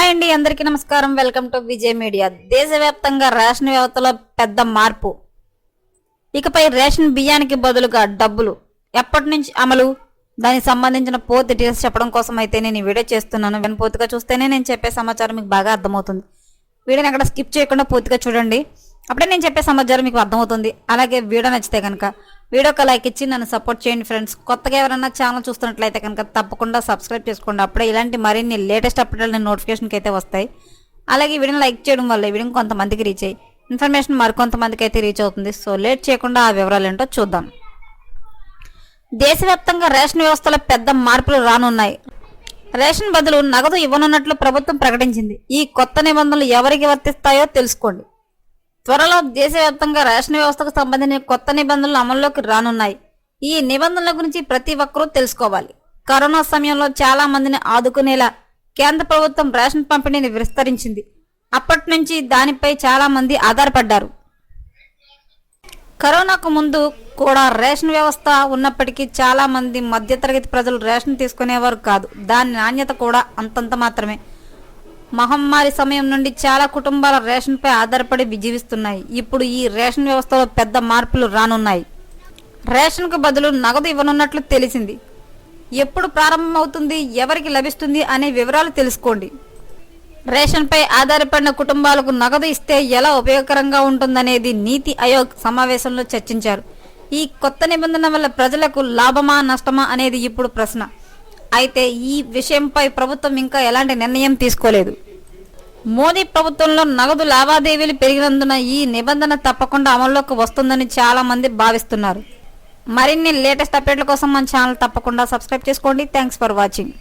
Hi అండి అందరికీ నమస్కారం. Welcome to Vijay media. దేశవ్యాప్తంగా రేషన్ వ్యవస్థలో పెద్ద మార్పు. ఇకపై రేషన్ బియ్యానికి బదులుగా డబ్బులు. ఎప్పటి నుంచి అమలు? దానికి సంబంధించిన పూర్తి డీటెయిల్స్ చెప్పడం కోసం అయితే నేను ఈ వీడియో చేస్తున్నాను. వెను పూర్తిగా చూస్తేనే నేను చెప్పే సమాచారం మీకు బాగా అర్థమవుతుంది. వీడియోని అక్కడ స్కిప్ చేయకుండా పూర్తిగా చూడండి. అప్పుడే నేను చెప్పే సమాచారం మీకు అర్థమవుతుంది. అలాగే వీడియో నచ్చితే కనుక వీడియోకి లైక్ ఇచ్చి నన్ను సపోర్ట్ చేయండి ఫ్రెండ్స్. కొత్తగా ఎవరైనా ఛానల్ చూస్తున్నట్లయితే కనుక తప్పకుండా సబ్స్క్రైబ్ చేసుకోండి. అప్పుడే ఇలాంటి మరిన్ని లేటెస్ట్ అప్డేట్ల నోటిఫికేషన్కి అయితే వస్తాయి. అలాగే వీడియోని లైక్ చేయడం వల్ల ఈ వీడియో కొంతమందికి రీచ్ అయ్యి ఇన్ఫర్మేషన్ మరికొంతమందికి అయితే రీచ్ అవుతుంది. సో లేట్ చేయకుండా ఆ వివరాలు ఏంటో చూద్దాం. దేశవ్యాప్తంగా రేషన్ వ్యవస్థలో పెద్ద మార్పులు రానున్నాయి. రేషన్ బదులు నగదు ఇవ్వనున్నట్లు ప్రభుత్వం ప్రకటించింది. ఈ కొత్త నిబంధనలు ఎవరికి వర్తిస్తాయో తెలుసుకోండి. త్వరలో దేశవ్యాప్తంగా రేషన్ వ్యవస్థకు సంబంధించిన కొత్త నిబంధనలు అమల్లోకి రానున్నాయి. ఈ నిబంధనల గురించి ప్రతి ఒక్కరూ తెలుసుకోవాలి. కరోనా సమయంలో చాలా మందిని ఆదుకునేలా కేంద్ర ప్రభుత్వం రేషన్ పంపిణీని విస్తరించింది. అప్పటి నుంచి దానిపై చాలా మంది ఆధారపడ్డారు. కరోనాకు ముందు కూడా రేషన్ వ్యవస్థ ఉన్నప్పటికీ చాలా మంది మధ్యతరగతి ప్రజలు రేషన్ తీసుకునేవారు కాదు. దాని నాణ్యత కూడా అంతంత మాత్రమే. మహమ్మారి సమయం నుండి చాలా కుటుంబాల రేషన్పై ఆధారపడి జీవిస్తున్నాయి ఇప్పుడు ఈ రేషన్ వ్యవస్థలో పెద్ద మార్పులు రానున్నాయి. రేషన్కు బదులు నగదు ఇవ్వనున్నట్లు తెలిసింది. ఎప్పుడు ప్రారంభమవుతుంది ఎవరికి లభిస్తుంది అనే వివరాలు తెలుసుకోండి. రేషన్పై ఆధారపడిన కుటుంబాలకు నగదు ఇస్తే ఎలా ఉపయోగకరంగా ఉంటుందనేది నీతి ఆయోగ్ సమావేశంలో చర్చించారు. ఈ కొత్త నిబంధన వల్ల ప్రజలకు లాభమా నష్టమా అనేది ఇప్పుడు ప్రశ్న. అయితే ఈ విషయంపై ప్రభుత్వం ఇంకా ఎలాంటి నిర్ణయం తీసుకోలేదు. మోదీ ప్రభుత్వంలో నగదు లావాదేవీలు పెరిగినందున ఈ నిబంధన తప్పకుండా అమల్లోకి వస్తుందని చాలా మంది భావిస్తున్నారు. మరిన్ని లేటెస్ట్ అప్డేట్ల కోసం మన ఛానల్ తప్పకుండా సబ్స్క్రైబ్ చేసుకోండి. Thanks for watching